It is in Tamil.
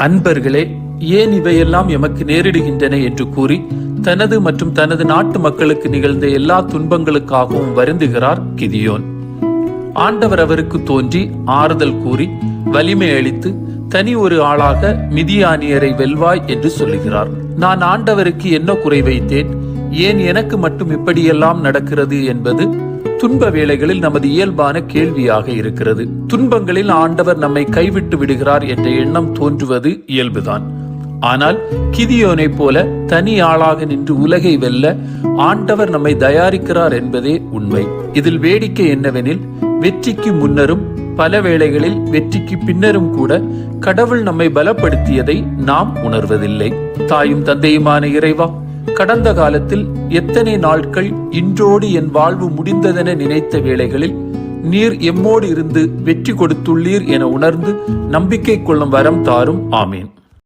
அன்பர்களே ஏன் இவையெல்லாம் எமக்கு நேரிடுகின்றன என்று கூறி தனது மற்றும் தனது நாட்டு மக்களுக்கு நிகழ்ந்த எல்லா துன்பங்களுக்காகவும் வருந்துகிறார் கிதியோன். ஆண்டவர் அவருக்கு தோன்றி ஆறுதல் கூறி வலிமை அளித்து தனி ஒரு ஆளாக மிதியானியரை வெல்வாய் என்று சொல்லுகிறார். நான் ஆண்டவருக்கு என்ன குறை வைத்தேன்? ஏன் எனக்கு மட்டும் இப்படியெல்லாம் நடக்கிறது என்பது துன்ப வேளைகளில் நமது இயல்பான கேள்வியாக இருக்கிறது. துன்பங்களில் ஆண்டவர் நம்மை கைவிட்டு விடுகிறார் என்ற எண்ணம் தோன்றுவது இயல்புதான். ஆனால் கிதியோனை போல தனி ஆளாக நின்று உலகை வெல்ல ஆண்டவர் நம்மை தயாரிக்கிறார் என்பதே உண்மை. இதில் வேடிக்கை என்னவெனில் வெற்றிக்கு முன்னரும் பல வேளைகளில் வெற்றிக்கு பின்னரும் கூட கடவுள் நம்மை பலப்படுத்தியதை நாம் உணர்வதில்லை. தாயும் தந்தையுமான இறைவா கடந்த காலத்தில் எத்தனை நாட்கள் இன்றோடு என் வாழ்வு முடிந்ததென நினைத்த வேளைகளில் நீர் எம்மோடு இருந்து வெற்றி கொடுத்துள்ளீர் என உணர்ந்து நம்பிக்கை கொள்ளும் வரம் தாரும். ஆமேன்.